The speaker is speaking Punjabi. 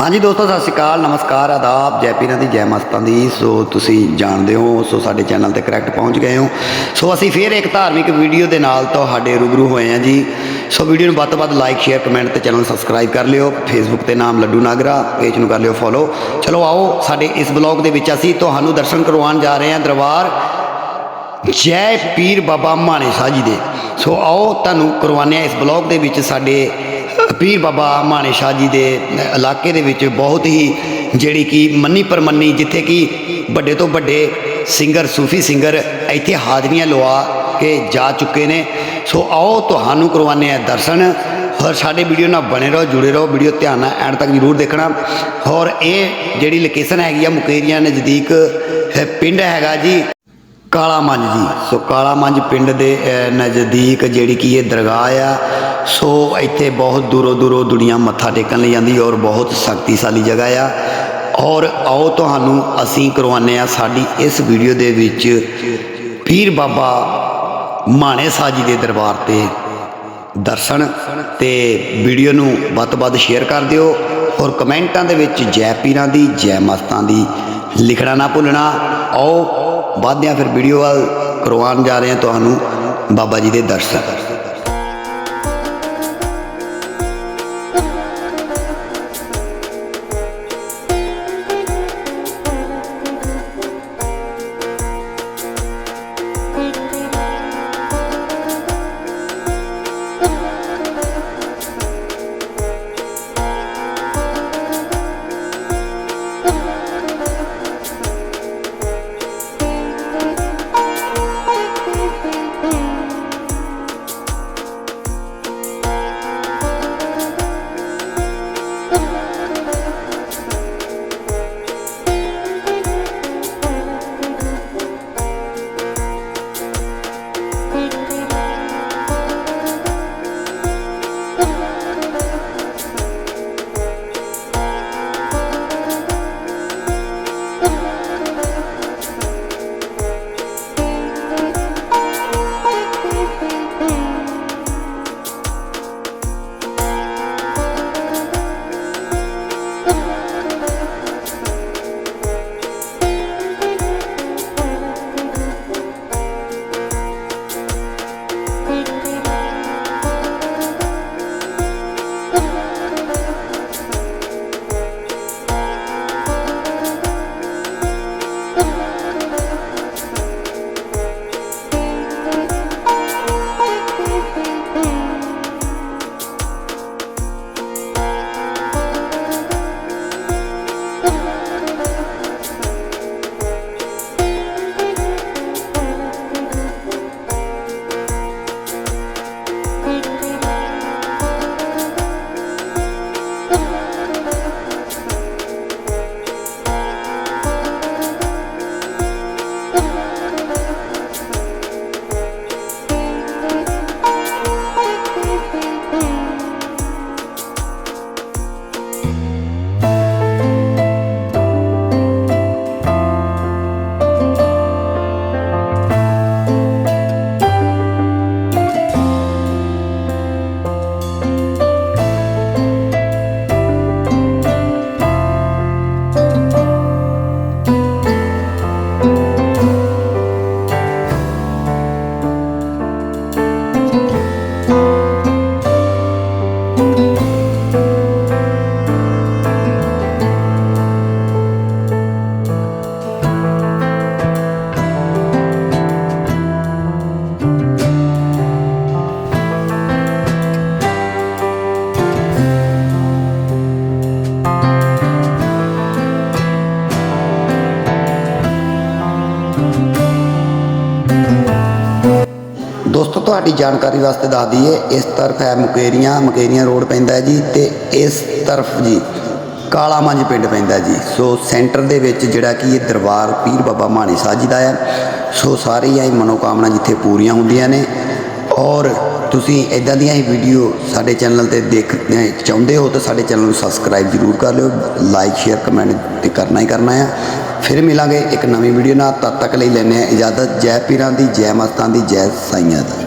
ਹਾਂਜੀ ਦੋਸਤੋ, ਸਤਿ ਸ਼੍ਰੀ ਅਕਾਲ, ਨਮਸਕਾਰ, ਆਦਾਬ, ਜੈ ਪੀਰਾਂ ਦੀ, ਜੈ ਮਸਤਾਂ ਦੀ। ਸੋ ਤੁਸੀਂ ਜਾਣਦੇ ਹੋ, ਸੋ ਸਾਡੇ ਚੈਨਲ ਤੇ ਕਰੈਕਟ ਪਹੁੰਚ ਗਏ ਹੋ। ਸੋ ਅਸੀਂ ਫੇਰ ਇੱਕ ਧਾਰਮਿਕ ਵੀਡੀਓ ਦੇ ਨਾਲ ਤੁਹਾਡੇ ਰੂਬਰੂ ਹੋਏ ਹਾਂ ਜੀ। ਸੋ ਵੀਡੀਓ ਨੂੰ ਵੱਧ ਤੋਂ ਵੱਧ ਲਾਈਕ ਸ਼ੇਅਰ ਕਮੈਂਟ ਤੇ ਚੈਨਲ ਸਬਸਕ੍ਰਾਈਬ ਕਰ ਲਿਓ। ਫੇਸਬੁੱਕ ਤੇ ਨਾਮ ਲੱਡੂ ਨਾਗਰਾ ਪੇਜ ਨੂੰ ਕਰ ਲਿਓ ਫੋਲੋ ਚਲੋ ਆਓ, ਸਾਡੇ ਇਸ ਬਲੌਗ ਦੇ ਵਿੱਚ ਅਸੀਂ ਤੁਹਾਨੂੰ ਦਰਸ਼ਨ ਕਰਵਾਉਣ ਜਾ ਰਹੇ ਹਾਂ ਦਰਬਾਰ ਜੈ ਪੀਰ ਬਾਬਾ ਮਾਣੇ ਸ਼ਾਹ ਜੀ ਦੇ। ਸੋ ਆਓ, ਤੁਹਾਨੂੰ ਕਰਵਾਉਂਦੇ ਹਾਂ ਇਸ ਬਲੌਗ ਦੇ ਵਿੱਚ ਸਾਡੇ ਪੀਰ ਬਾਬਾ ਮਾਣੇ ਸ਼ਾਹ ਜੀ ਦੇ ਇਲਾਕੇ ਦੇ ਵਿੱਚ ਬਹੁਤ ਹੀ ਜਿਹੜੀ ਕਿ ਮੰਨੀ ਪਰਮੰਨੀ, ਜਿੱਥੇ ਕਿ ਵੱਡੇ ਤੋਂ ਵੱਡੇ ਸਿੰਗਰ ਸੂਫੀ ਸਿੰਗਰ ਇੱਥੇ ਹਾਜ਼ਰੀਆਂ ਲਵਾ ਕੇ ਜਾ ਚੁੱਕੇ ਨੇ। ਸੋ ਆਓ ਤੁਹਾਨੂੰ ਕਰਵਾਉਂਦੇ ਹਾਂ ਦਰਸ਼ਨ। ਔਰ ਸਾਡੇ ਵੀਡੀਓ ਨਾਲ ਬਣੇ ਰਹੋ, ਜੁੜੇ ਰਹੋ, ਵੀਡੀਓ ਧਿਆਨ ਨਾਲ ਐਂਡ ਤੱਕ ਜ਼ਰੂਰ ਦੇਖਣਾ। ਔਰ ਇਹ ਜਿਹੜੀ ਲੋਕੇਸ਼ਨ ਹੈਗੀ ਆ ਮੁਕੇਰੀਆਂ ਨਜ਼ਦੀਕ, ਇਹ ਪਿੰਡ ਹੈਗਾ ਜੀ ਕਾਲਾ ਮੰਜ ਜੀ। ਸੋ ਕਾਲਾ ਮੰਜ ਪਿੰਡ ਦੇ ਨਜ਼ਦੀਕ ਜਿਹੜੀ ਕਿ ਇਹ ਦਰਗਾਹ ਆ ਸੋ ਇੱਥੇ ਬਹੁਤ ਦੂਰੋਂ ਦੂਰੋਂ ਦੁਨੀਆ ਮੱਥਾ ਟੇਕਣ ਲਈ ਜਾਂਦੀ ਔਰ ਬਹੁਤ ਸ਼ਕਤੀਸ਼ਾਲੀ ਜਗ੍ਹਾ ਆ। ਔਰ ਆਓ ਤੁਹਾਨੂੰ ਅਸੀਂ ਕਰਵਾਉਂਦੇ ਆ ਸਾਡੀ ਇਸ ਵੀਡੀਓ ਦੇ ਵਿੱਚ ਪੀਰ ਬਾਬਾ ਮਾਣੇ ਸਾਹ ਜੀ ਦੇ ਦਰਬਾਰ ਤੇ ਦਰਸ਼ਨ ਤੇ ਵੀਡੀਓ ਨੂੰ ਵੱਧ ਤੋਂ ਵੱਧ ਸ਼ੇਅਰ ਕਰ ਦਿਓ ਔਰ ਕਮੈਂਟਾਂ ਦੇ ਵਿੱਚ ਜੈ ਪੀਰਾਂ ਦੀ, ਜੈ ਮਸਤਾਂ ਦੀ ਲਿਖਣਾ ਨਾ ਭੁੱਲਣਾ। ਆਓ ਵਧਦੇ ਫਿਰ ਵੀਡੀਓ ਵੱਲ, ਕਰਵਾਉਣ ਜਾ ਰਹੇ ਹਾਂ ਤੁਹਾਨੂੰ ਬਾਬਾ ਜੀ ਦੇ ਦਰਸ਼ਨ। ਦੋਸਤੋ, ਤੁਹਾਡੀ ਜਾਣਕਾਰੀ ਵਾਸਤੇ ਦੱਸ ਦਈਏ, ਇਸ ਤਰਫ ਹੈ ਮੁਕੇਰੀਆਂ ਮੁਕੇਰੀਆਂ ਰੋਡ ਪੈਂਦਾ ਹੈ ਜੀ ਤੇ ਇਸ ਤਰਫ ਜੀ ਕਾਲਾ ਮੰਜ ਪਿੰਡ ਪੈਂਦਾ ਜੀ। ਸੋ ਸੈਂਟਰ ਦੇ ਵਿੱਚ ਜਿਹੜਾ ਕਿ ਇਹ ਦਰਬਾਰ ਪੀਰ ਬਾਬਾ ਮਾਣੀ ਸਾਹਿਬ ਜੀ ਦਾ ਹੈ। ਸੋ ਸਾਰੀਆਂ ਹੀ ਮਨੋਕਾਮਨਾ ਜਿੱਥੇ ਪੂਰੀਆਂ ਹੁੰਦੀਆਂ ਨੇ। ਔਰ ਤੁਸੀਂ ਇਦਾਂ ਦੀਆਂ ਹੀ ਵੀਡੀਓ ਸਾਡੇ ਚੈਨਲ ਤੇ ਦੇਖਣਾ ਚਾਹੁੰਦੇ ਹੋ ਤਾਂ ਸਾਡੇ ਚੈਨਲ ਨੂੰ ਸਬਸਕ੍ਰਾਈਬ ਜ਼ਰੂਰ ਕਰ ਲਿਓ। ਲਾਈਕ, ਸ਼ੇਅਰ, ਕਮੈਂਟ ਤੇ ਕਰਨਾ ਹੀ ਕਰਨਾ ਆ। ਫਿਰ ਮਿਲਾਂਗੇ ਇੱਕ ਨਵੀਂ ਵੀਡੀਓ ਨਾਲ। ਤਦ ਤੱਕ ਲਈ ਲੈਂਦੇ ਹਾਂ ਇਜਾਜ਼ਤ। ਜੈ ਪੀਰਾਂ ਦੀ, ਜੈ ਮਸਤਾਂ ਦੀ, ਜੈ ਸਾਈਆਂ ਦੀ।